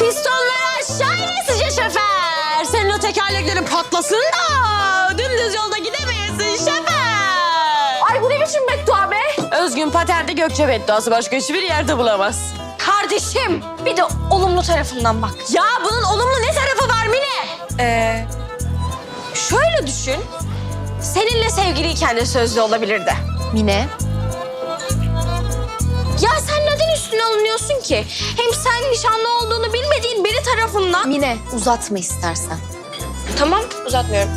Pistonları aşağı inesince şoför. Senin o tekerleklerin patlasın da dümdüz yolda gidemeyesin şoför. Ay bu ne biçim beddua be? Özgün paterde Gökçe bedduası başka hiçbir yerde bulamaz. Kardeşim bir de olumlu tarafından bak. Ya bunun olumlu ne tarafı var Mine? Ee, Şöyle düşün. Seninle sevgiliyken de sözlü olabilirdi. Mine. Üstüne alınıyorsun ki? Hem sen nişanlı olduğunu bilmediğin biri tarafından... Mine uzatma istersen. Tamam uzatmıyorum.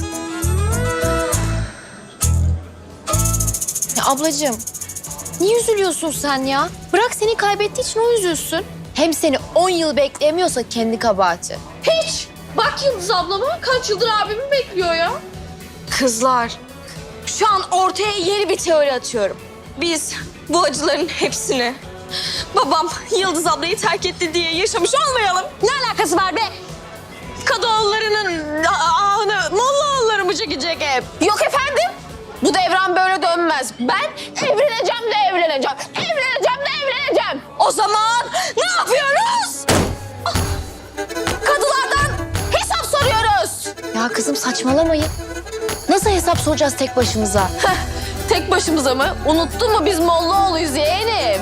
Ya ablacığım niye üzülüyorsun sen ya? Bırak seni kaybettiği için o üzülsün. Hem seni 10 yıl bekleyemiyorsa kendi kabahati. Hiç. Bak Yıldız ablama kaç yıldır abimi bekliyor ya. Kızlar, şu an ortaya yeni bir teori atıyorum. Biz bu acıların hepsini babam Yıldız ablayı terk etti diye yaşamış olmayalım. Ne alakası var be? Kadıoğullarının a- ahını Mollaoğulları mı çekecek hep? Yok efendim. Bu devran böyle dönmez. Ben evleneceğim de evleneceğim. Evleneceğim de evleneceğim. O zaman ne yapıyoruz? Kadılardan hesap soruyoruz. Ya kızım saçmalamayın. Nasıl hesap soracağız tek başımıza? Tek başımıza mı? Unuttun mu biz Mollaoğlu'yuz yeğenim?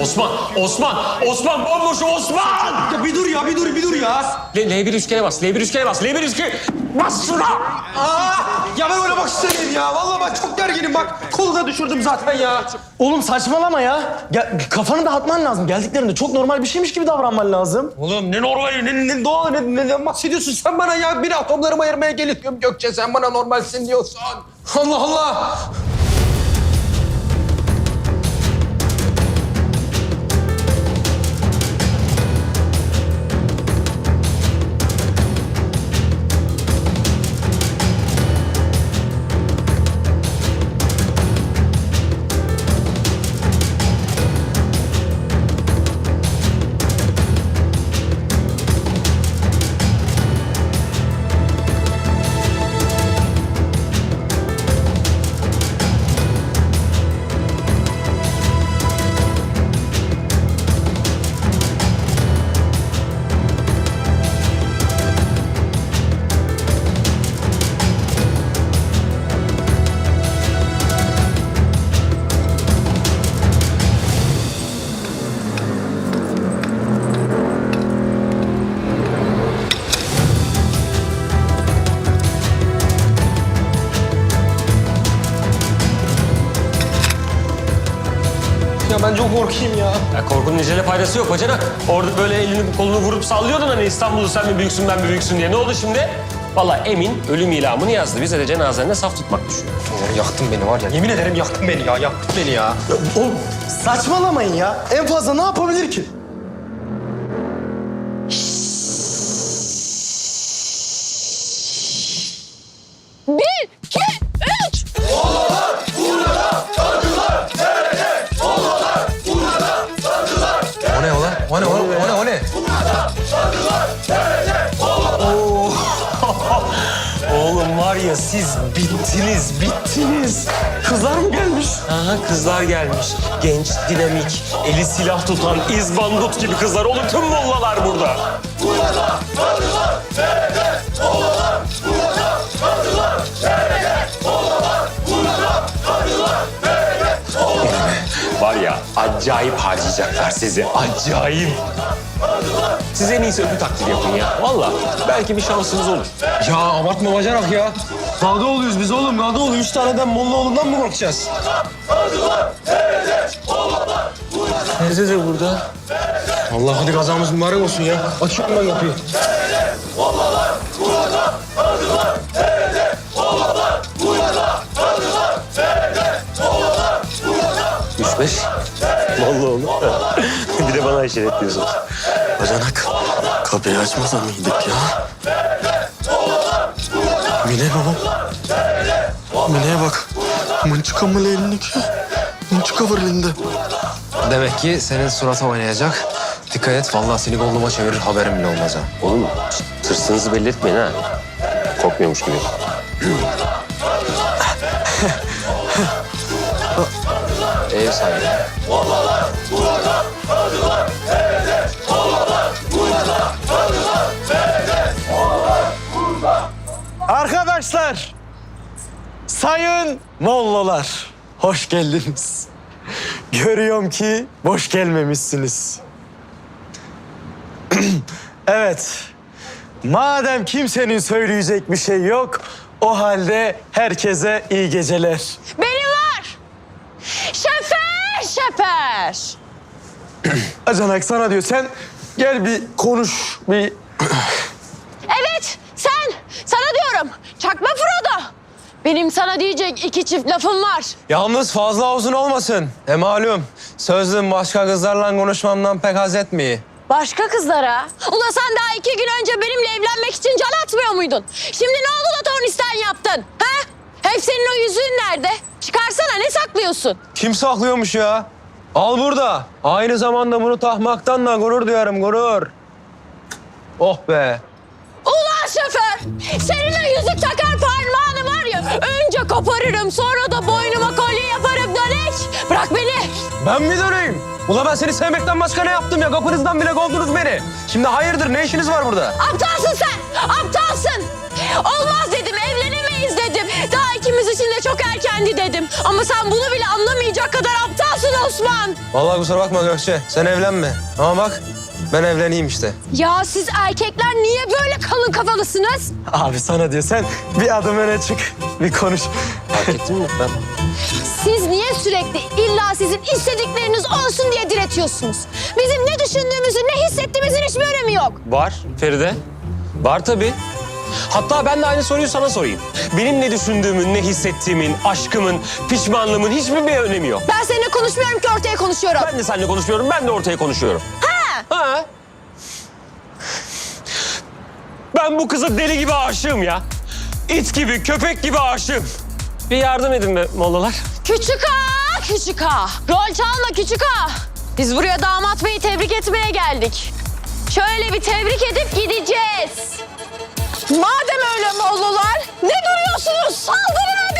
Osman, Osman, Osman bomboş Osman! Ya bir dur ya bir dur bir dur ya. L, L1 üçgene bas, L1 üçgene bas, L1 üçgene... Bas şuna! Aa, ya ben oynamak istemiyorum ya. Vallahi bak çok gerginim bak. Kolu da düşürdüm zaten ya. Oğlum saçmalama ya. ya. Kafanı dağıtman lazım. Geldiklerinde çok normal bir şeymiş gibi davranman lazım. Oğlum ne normali ne, ne doğal ne, ne, ne bahsediyorsun sen bana ya? Bir atomlarımı ayırmaya geliyorum Gökçe sen bana normalsin diyorsun. Allah Allah. Korkayım ya. Ya korkunun ecele faydası yok bacanak. Orada böyle elini kolunu vurup sallıyordun hani İstanbul'u sen mi büyüksün ben mi büyüksün diye. Ne oldu şimdi? Vallahi Emin ölüm ilamını yazdı. Bize de cenazenle saf tutmak düşüyor. Ya yaktın beni var ya. Yemin ederim yaktın beni ya. Yaktın beni ya. Oğlum saçmalamayın ya. En fazla ne yapabilir ki? Kızlar gelmiş. Genç, dinamik, eli silah tutan, izbandut gibi kızlar. Oğlum tüm mollalar burada. Var ya acayip harcayacaklar sizi. Acayip. Siz en iyisi öpü taklidi yapın ya. Vallahi belki bir şansınız olur. Ya abartma bacanak ya. Kavga oluyoruz biz oğlum. Kavga oluyor. Üç taneden Mollaoğlu'ndan mı korkacağız? Teyze de burada. Allah hadi kazamız mübarek olsun ya. Açıyorum ben kapıyı. Beş. Vallahi oğlum. bir de bana işaret diyorsunuz. Bacanak kapıyı açmasa mıydık ya? Mine baba. Mine'ye bak. Mınçıka mı elindeki? Mınçıka var elinde. Demek ki senin surata oynayacak. Dikkat et vallahi seni golluma çevirir haberim bile olmaz ha. Oğlum tırsınızı belli etmeyin ha. Korkmuyormuş gibi. Ev sahibi. Arkadaşlar, sayın Mollalar, hoş geldiniz. Görüyorum ki boş gelmemişsiniz. evet, madem kimsenin söyleyecek bir şey yok, o halde herkese iyi geceler. Benim şefer. Acanak sana diyor, sen gel bir konuş, bir... Evet, sen. Sana diyorum. Çakma Frodo. Benim sana diyecek iki çift lafım var. Yalnız fazla uzun olmasın. E malum sözlüm başka kızlarla konuşmamdan pek haz etmiyor. Başka kızlara? Ula sen daha iki gün önce benimle evlenmek için can atmıyor muydun? Şimdi ne oldu da tornistan yaptın? Ha? Hep senin o yüzüğün nerede? Çıkarsana ne saklıyorsun? Kim saklıyormuş ya? Al burada. Aynı zamanda bunu takmaktan da gurur duyarım gurur. Oh be. Ulan şoför! Senin o yüzük takar parmağını var ya önce koparırım sonra da boynuma kolye yaparım dönek. Bırak beni. Ben mi döneyim? Ula ben seni sevmekten başka ne yaptım ya? Kapınızdan bile kovdunuz beni. Şimdi hayırdır ne işiniz var burada? Aptalsın sen! Aptalsın! Olmaz için de çok erkendi dedim. Ama sen bunu bile anlamayacak kadar aptalsın Osman. Vallahi kusura bakma Gökçe. Sen evlenme. Ama bak ben evleneyim işte. Ya siz erkekler niye böyle kalın kafalısınız? Abi sana diyor, sen bir adım öne çık, bir konuş. Fark ettin mi? Ben... Siz niye sürekli illa sizin istedikleriniz olsun diye diretiyorsunuz? Bizim ne düşündüğümüzü, ne hissettiğimizin hiçbir önemi yok. Var Feride. Var tabii. Hatta ben de aynı soruyu sana sorayım. Benim ne düşündüğümün, ne hissettiğimin, aşkımın, pişmanlığımın hiçbir bir önemi yok. Ben seninle konuşmuyorum ki ortaya konuşuyorum. Ben de seninle konuşuyorum, ben de ortaya konuşuyorum. Ha! Ha! Ben bu kıza deli gibi aşığım ya. İt gibi, köpek gibi aşığım. Bir yardım edin be mollalar. Küçük ağa, küçük ağa. Rol çalma küçük ağa. Biz buraya damat beyi tebrik etmeye geldik. Şöyle bir tebrik edip gideceğiz. Madem öyle Mollalar, ne duruyorsunuz? Saldırın hadi!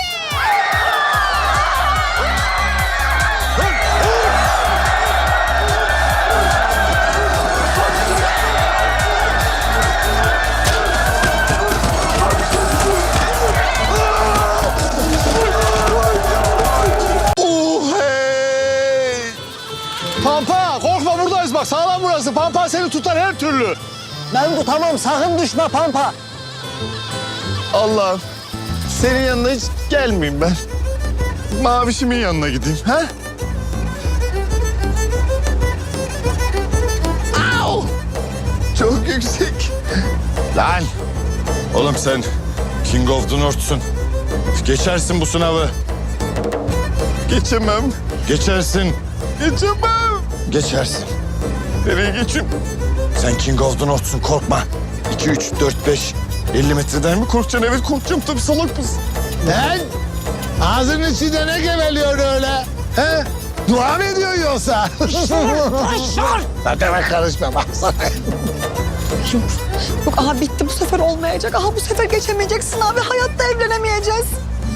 Pampa korkma buradayız bak sağlam burası. Pampa seni tutar her türlü. Ben bu tamam sakın düşme Pampa. Allah'ım senin yanına hiç gelmeyeyim ben. Mavişimin yanına gideyim. ha? Au! Çok yüksek. Lan! Oğlum sen King of the North'sun. Geçersin bu sınavı. Geçemem. Geçersin. Geçemem. Geçersin. Nereye geçeyim? Sen King of the North'sun korkma. 2, 3, 4, 5. 50 metreden mi korkacaksın? Evet korkacağım tabii salak mısın? Lan ağzının içinde ne geveliyor öyle? He? Dua mı ediyor yoksa? Başlar! Lan demek karışma baksana. Yok aha bitti bu sefer olmayacak. Aha bu sefer geçemeyeceksin abi. Hayatta evlenemeyeceğiz.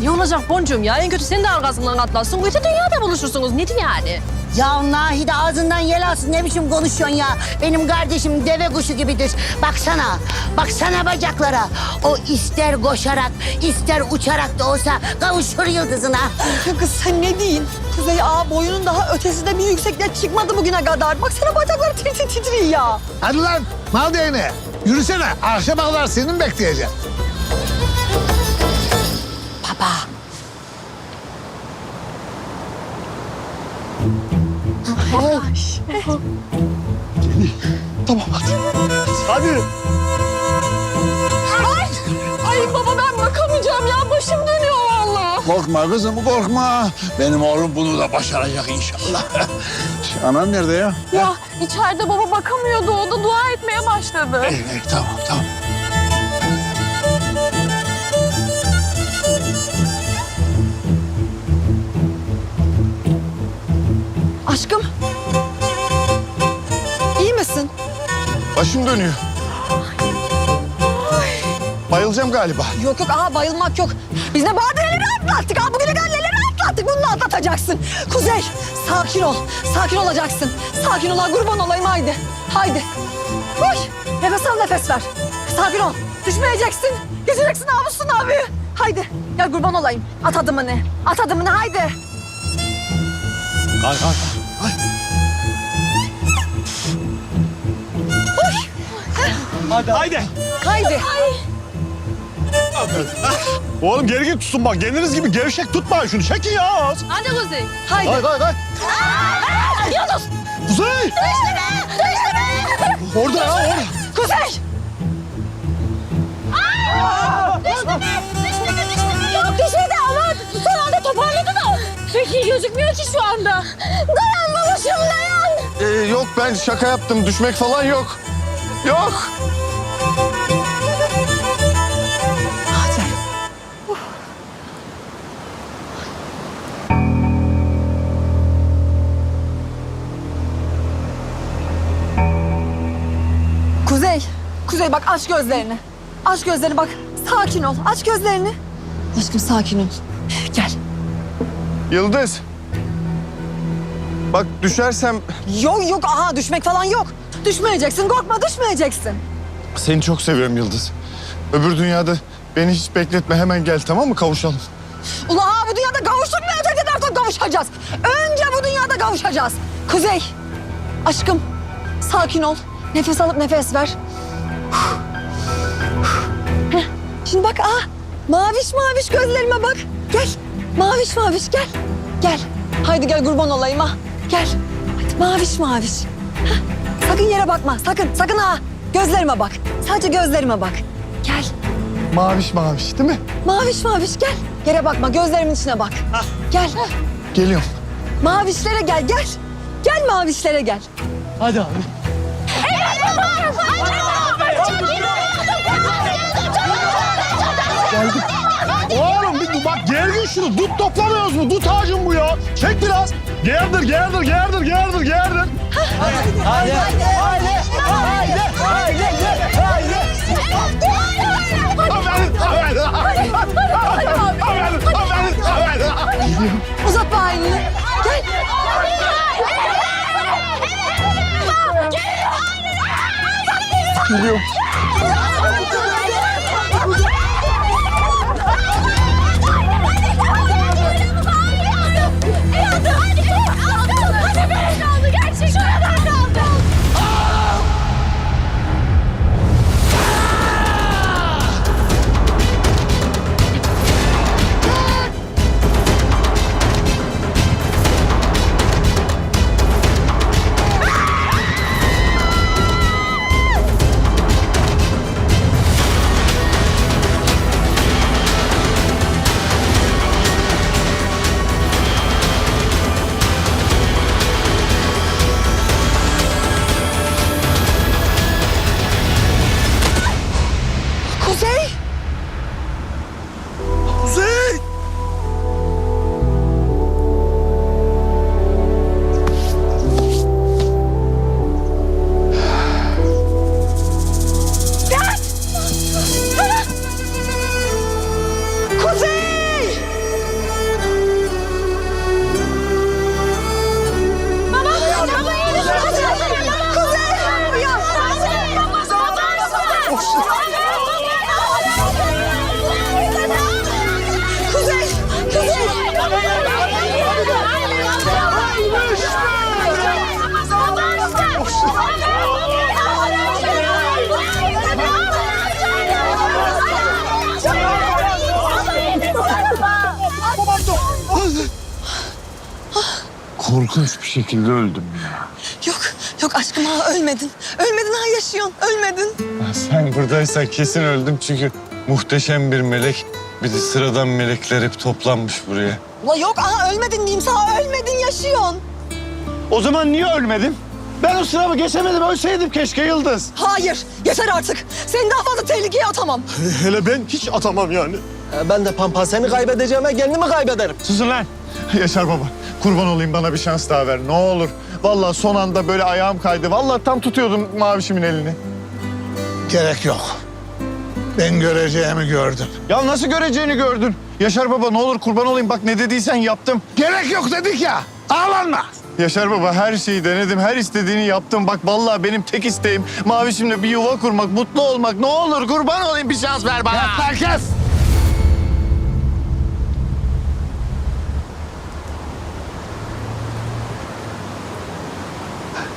Ne olacak boncuğum ya? En kötü senin de arkasından atlarsın. Öte dünyada buluşursunuz. Nedir yani? Ya Nahide ağzından yel alsın ne biçim konuşuyorsun ya. Benim kardeşim deve kuşu gibidir. Baksana, baksana bacaklara. O ister koşarak, ister uçarak da olsa kavuşur yıldızına. Ya kız sen ne diyin? Kuzey ağa boyunun daha ötesinde bir yüksekliğe çıkmadı bugüne kadar. Bak sana bacakları tir titriyor ya. Hadi lan mal değne. Yürüsene. Akşama kadar senin bekleyeceğim. Hadi. Ay baba ben bakamayacağım ya. Başım dönüyor vallahi. Korkma kızım korkma. Benim oğlum bunu da başaracak inşallah. Anan nerede ya? Ya içeride baba bakamıyordu. O da dua etmeye başladı. İyi, tamam tamam. Aşkım. İyi misin? Başım dönüyor. Bayılacağım galiba. Yok yok aha bayılmak yok. Biz ne badireleri atlattık. Ha bugüne kadar neleri atlattık. bunu atlatacaksın. Kuzey sakin ol. Sakin olacaksın. Sakin ol kurban olayım haydi. Haydi. Koş. Nefes al nefes ver. Sakin ol. Düşmeyeceksin. Geçeceksin namusun abi. Haydi. Gel kurban olayım. At adımını. At adımını haydi. Kalk kalk. Haydi. Haydi. Oğlum geri git tutun bak. Kendiniz gibi gevşek tutmayın şunu. Çekin ya. Hadi Kuzey. Haydi. Kay kay kay. Yunus. Kuzey. Orada ya orada. Kuzey. Yok Peki gözükmüyor ki şu anda. Dayan babacığım dayan. Ee, yok ben şaka yaptım. Düşmek falan yok. Yok. Kuzey. Kuzey bak aç gözlerini. Aç gözlerini bak. Sakin ol. Aç gözlerini. Aşkım sakin ol. Gel. Yıldız. Bak düşersem Yok yok aha düşmek falan yok. Düşmeyeceksin korkma düşmeyeceksin. seni çok seviyorum Yıldız. Öbür dünyada beni hiç bekletme hemen gel tamam mı kavuşalım. Ula ha bu dünyada kavuştuk mu öteki tarafta kavuşacağız. Önce bu dünyada kavuşacağız. Kuzey. Aşkım sakin ol. Nefes alıp nefes ver. Heh, Şimdi bak ah maviş maviş gözlerime bak. Gel maviş maviş gel. Gel. Haydi gel kurban olayım ha. Gel. Hadi maviş maviş. Heh, Sakın yere bakma sakın sakın ha. Gözlerime bak. Sadece gözlerime bak. Gel. Maviş maviş değil mi? Maviş maviş gel. Yere bakma gözlerimin içine bak. Gel. Geliyorum. Mavişlere gel gel. Gel mavişlere gel. Hadi abi. Oğlum şunu. Dut toplamıyoruz mu? Dut ağacım bu ya. Çek biraz. Gerdir gerdir gerdir gerdir gerdir. Hadi. Hadi. Haydi haydi haydi haydi. Aferin aferin aferin. Uzatma elini. Gel. Geliyorum. Kuzey. Korkunç bir şekilde öldüm ya. Yok, yok aşkım ha ölmedin. Ölmedin ha yaşıyorsun, ölmedin. Sen buradaysan kesin öldüm çünkü muhteşem bir melek bir de sıradan melekler hep toplanmış buraya. Ula yok aha ölmedin diyeyim sana, ölmedin yaşıyorsun. O zaman niye ölmedim? Ben o sınavı geçemedim. Ölseydim keşke Yıldız. Hayır, yeter artık. Seni daha fazla tehlikeye atamam. Hele ben hiç atamam yani. Ben de Pampa seni kaybedeceğime kendimi kaybederim. Susun lan. Yaşar baba kurban olayım bana bir şans daha ver ne olur. Vallahi son anda böyle ayağım kaydı. Vallahi tam tutuyordum mavişimin elini. Gerek yok. Ben göreceğimi gördüm. Ya nasıl göreceğini gördün? Yaşar baba ne olur kurban olayım bak ne dediysen yaptım. Gerek yok dedik ya. Ağlanma. Yaşar baba her şeyi denedim. Her istediğini yaptım. Bak vallahi benim tek isteğim Mavişimle bir yuva kurmak, mutlu olmak. Ne olur kurban olayım bir şans ver bana. Yapma kes.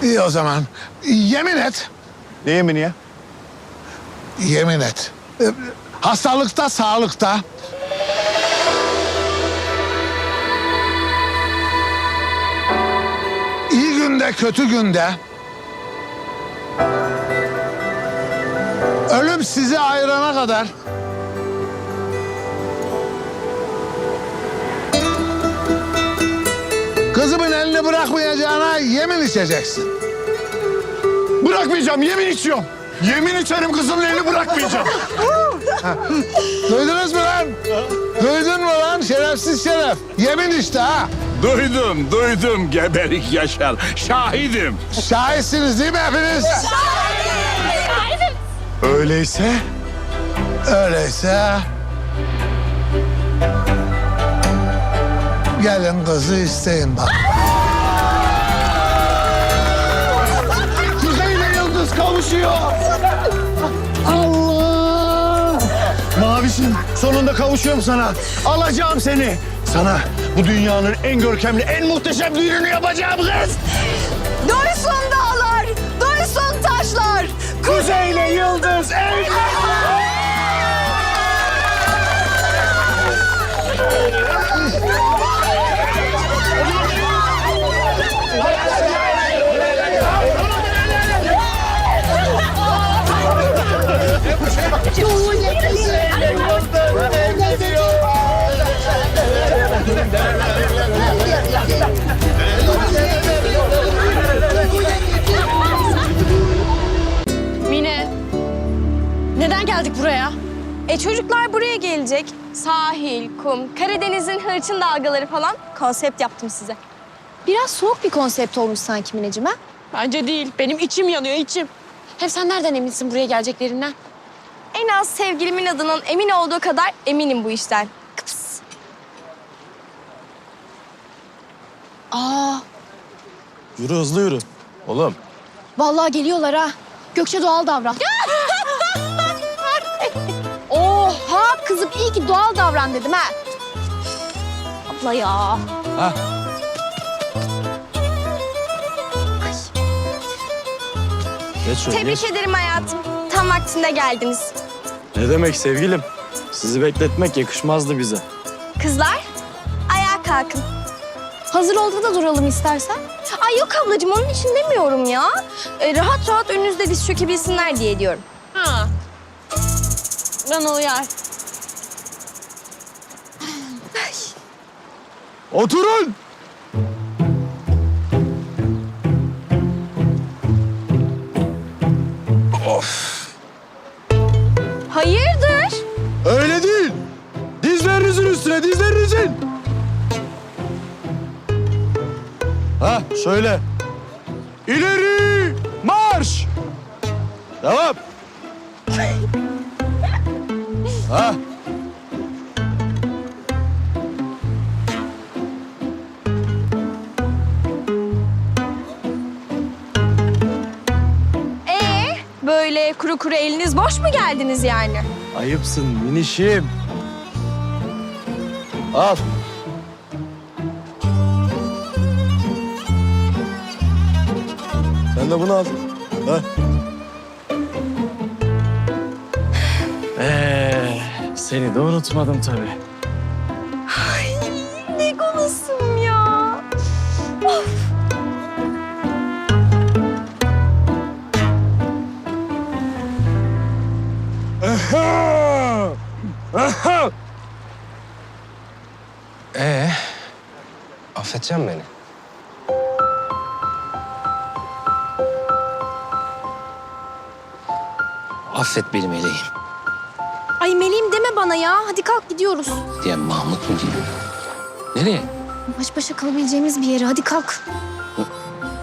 İyi o zaman. Yemin et. Ne yemini ya? Yemin et. Ee, Hastalıkta, sağlıkta. İyi günde, kötü günde. Ölüm sizi ayırana kadar. Kızımın elini bırakmayacağına yemin içeceksin. Bırakmayacağım yemin içiyorum. Yemin içerim kızımın elini bırakmayacağım. Duydunuz mu lan? Duydun mu lan şerefsiz şeref? Yemin işte ha. Duydum, duydum geberik yaşar. Şahidim. Şahitsiniz değil mi hepiniz? Öyleyse Öyleyse... Gelin kızı isteyin bak. Kavuşuyor. Allah! Mavişim sonunda kavuşuyorum sana. Alacağım seni. Sana bu dünyanın en görkemli, en muhteşem düğününü yapacağım kız. Duysun dağlar, duysun taşlar. Kuzey ile Yıldız evlen. Neden geldik buraya? E çocuklar buraya gelecek. Sahil, kum, Karadeniz'in hırçın dalgaları falan konsept yaptım size. Biraz soğuk bir konsept olmuş sanki Mineciğim ha? Bence değil. Benim içim yanıyor içim. Hem sen nereden eminsin buraya geleceklerinden? En az sevgilimin adının emin olduğu kadar eminim bu işten. Kıps. Aa, Yürü hızlı yürü. Oğlum. vallahi geliyorlar ha. Gökçe doğal davran. kızım iyi ki doğal davran dedim ha. Abla ya. Geç şöyle. Tebrik geç. ederim hayatım. Tam vaktinde geldiniz. Ne demek sevgilim? Sizi bekletmek yakışmazdı bize. Kızlar, ayağa kalkın. Hazır oldu da duralım istersen. Ay yok ablacığım onun için demiyorum ya. E, rahat rahat önünüzde diz çökebilsinler diye diyorum. Ha. Bana uyar. Oturun. Hayırdır? Öyle değil. Dizlerinizin üstüne, dizlerinizin. Ha, şöyle. İleri marş. Devam. ha. Böyle kuru kuru eliniz boş mu geldiniz yani? Ayıpsın minişim. Al. Sen de bunu al. Ha. Ee, seni de unutmadım tabii. Affedeceksin beni. Affet beni meleğim Ay meleğim deme bana ya. Hadi kalk gidiyoruz. diye Mahmut mu diyeyim? Nereye? Baş başa kalabileceğimiz bir yere. Hadi kalk.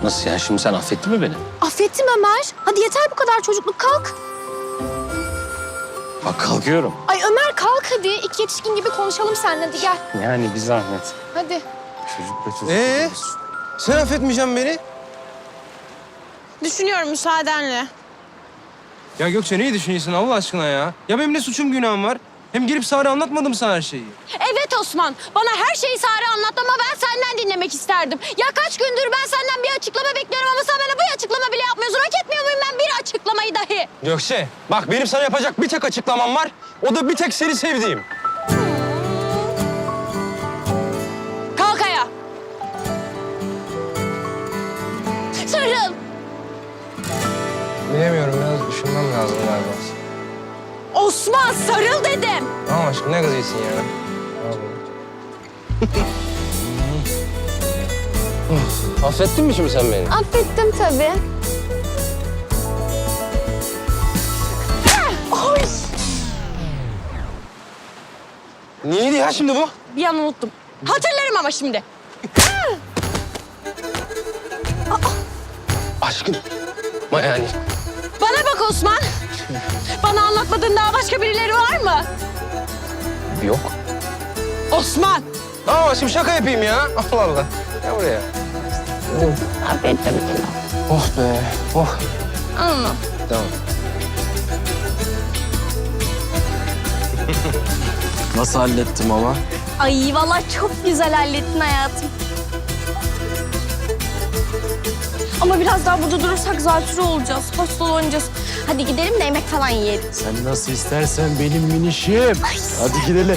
Nasıl ya? Şimdi sen affettin mi beni? Affettim Ömer. Hadi yeter bu kadar çocukluk kalk. Bak kalkıyorum. Ay Ömer kalk hadi. İki yetişkin gibi konuşalım seninle hadi gel. Yani bir zahmet. Hadi. Çocuk da çocuk. Ee, sen affetmeyeceksin beni. Düşünüyorum müsaadenle. Ya Gökçe neyi düşünüyorsun Allah aşkına ya? Ya benim ne suçum günahım var? Hem gelip Sare anlatmadım sana her şeyi. Evet Osman. Bana her şeyi Sare anlat ama ben senden dinlemek isterdim. Ya kaç gündür ben senden bir açıklama bekliyorum ama sen bana bir açıklama bile yapmıyorsun. Hak etmiyor muyum ben bir açıklamayı dahi? Gökçe bak benim sana yapacak bir tek açıklamam var. O da bir tek seni sevdiğim. Sarıl. Bilemiyorum biraz düşünmem lazım galiba. Osman sarıl dedim. Tamam aşkım ne kızıyorsun ya? Affettin mi şimdi sen beni? Affettim tabii. Neydi ya şimdi bu? Bir an unuttum. Hatırlarım ama şimdi. Aşkım. Ma yani. Bana bak Osman. Bana anlatmadığın daha başka birileri var mı? Yok. Osman. Tamam şimdi şaka yapayım ya. Allah Allah. Gel buraya. Oh be. Oh. Anladım. Tamam. Nasıl hallettim ama? Ay vallahi çok güzel hallettin hayatım. Ama biraz daha burada durursak zatürre olacağız. Hastalanacağız. Hadi gidelim de yemek falan yiyelim. Sen nasıl istersen benim minişim. Hadi gidelim.